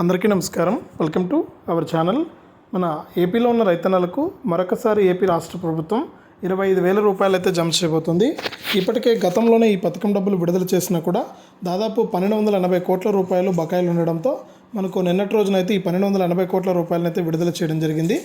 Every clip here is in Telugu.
అందరికీ నమస్కారం. Welcome to our channel. మన ఏపీలో ఉన్న రైతన్నలకు మరొకసారి ఏపీ రాష్ట్ర ప్రభుత్వం ఇరవై ఐదు వేల రూపాయలు అయితే జమ చేయబోతుంది. ఇప్పటికే గతంలోనే ఈ పథకం డబ్బులు విడుదల చేసినా కూడా దాదాపు పన్నెండు వందల ఎనభై కోట్ల రూపాయలు బకాయిలు ఉండడంతో మనకు నిన్నటి రోజునైతే ఈ పన్నెండు వందల ఎనభై కోట్ల రూపాయలనైతే విడుదల చేయడం జరిగింది.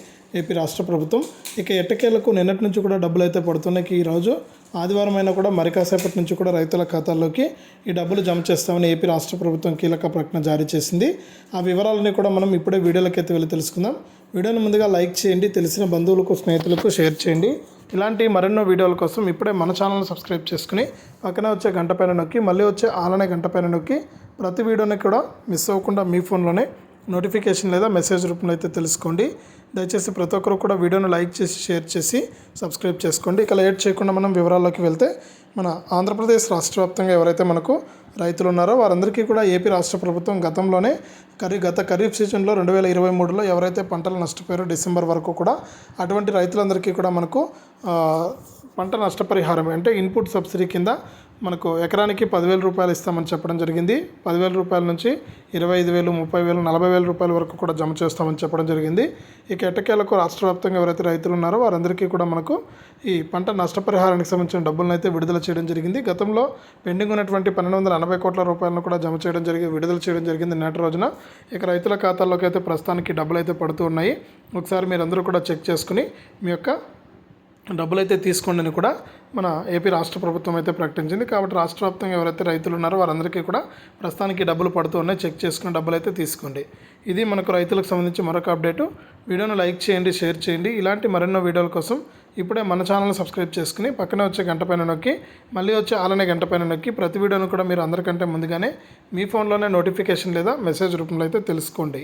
ఏపీ రాష్ట్ర ప్రభుత్వం. ఇక ఎట్టకేలకు నిన్నటి నుంచి కూడా డబ్బులు అయితే పడుతున్నాయి. ఈ రోజు ఆదివారం అయినా కూడా మరి కాసేపటి నుంచి కూడా రైతుల ఖాతాల్లోకి ఈ డబ్బులు జమ చేస్తామని ఏపీ రాష్ట్ర ప్రభుత్వం కీలక ప్రకటన జారీ చేసింది. ఆ వివరాలని కూడా మనం ఇప్పుడే వీడియోలకైతే అయితే వెళ్ళి తెలుసుకుందాం. వీడియోని ముందుగా లైక్ చేయండి తెలిసిన బంధువులకు స్నేహితులకు షేర్ చేయండి. ఇలాంటి మరెన్నో వీడియోల కోసం ఇప్పుడే మన ఛానల్ని సబ్స్క్రైబ్ చేసుకుని పక్కనే వచ్చే గంట పైన నొక్కి మళ్ళీ వచ్చే ఆలనే గంట పైన నొక్కి ప్రతి వీడియోని కూడా మిస్ అవ్వకుండా మీ ఫోన్లోనే నోటిఫికేషన్ లేదా మెసేజ్ రూపంలో అయితే తెలుసుకోండి. దయచేసి ప్రతి ఒక్కరు కూడా వీడియోను లైక్ చేసి షేర్ చేసి సబ్స్క్రైబ్ చేసుకోండి. ఇక లేట్ చేయకుండా మనం వివరాల్లోకి వెళ్తే మన ఆంధ్రప్రదేశ్ రాష్ట్ర వ్యాప్తంగా ఎవరైతే మనకు రైతులు ఉన్నారో వారందరికీ కూడా ఏపీ రాష్ట్ర ప్రభుత్వం గతంలోనే ఖరీ గత ఖరీఫ్ సీజన్లో రెండు వేల ఇరవై మూడులో ఎవరైతే పంటలు నష్టపోయారో డిసెంబర్ వరకు కూడా అటువంటి రైతులందరికీ కూడా మనకు పంట నష్టపరిహారం అంటే ఇన్పుట్ సబ్సిడీ కింద మనకు ఎకరానికి పదివేల రూపాయలు ఇస్తామని చెప్పడం జరిగింది. పదివేల రూపాయల నుంచి ఇరవై ఐదు వేలు ముప్పై వేలు నలభై వేల రూపాయల వరకు కూడా జమ చేస్తామని చెప్పడం జరిగింది. ఇక ఎట్టకేలకు రాష్ట్ర వ్యాప్తంగా ఎవరైతే రైతులు ఉన్నారో వారందరికీ కూడా మనకు ఈ పంట నష్టపరిహారానికి సంబంధించిన డబ్బులను అయితే విడుదల చేయడం జరిగింది. గతంలో పెండింగ్ ఉన్నటువంటి పన్నెండు వందల ఎనభై కోట్ల రూపాయలను కూడా జమ చేయడం జరిగింది విడుదల చేయడం జరిగింది నేటి రోజున. ఇక రైతుల ఖాతాల్లోకి అయితే ప్రస్తుతానికి డబ్బులు అయితే పడుతూ ఉన్నాయి. ఒకసారి మీరందరూ కూడా చెక్ చేసుకుని మీ యొక్క డబ్బులు అయితే తీసుకోండి అని కూడా మన ఏపీ రాష్ట్ర ప్రభుత్వం అయితే ప్రకటించింది. కాబట్టి రాష్ట్ర వ్యాప్తంగా ఎవరైతే రైతులు ఉన్నారో వారందరికీ కూడా ప్రస్తుతానికి డబ్బులు పడుతూ ఉన్నాయి. చెక్ చేసుకుని డబ్బులు అయితే తీసుకోండి. ఇది మనకు రైతులకు సంబంధించి మరొక అప్డేటు. వీడియోను లైక్ చేయండి షేర్ చేయండి. ఇలాంటి మరెన్నో వీడియోల కోసం ఇప్పుడే మన ఛానల్ సబ్స్క్రైబ్ చేసుకుని పక్కనే వచ్చే గంట పైన నొక్కి మళ్ళీ వచ్చే ఆలనే గంట పైన నొక్కి ప్రతి వీడియోను కూడా మీరు అందరికంటే ముందుగానే మీ ఫోన్లోనే నోటిఫికేషన్ లేదా మెసేజ్ రూపంలో అయితే తెలుసుకోండి.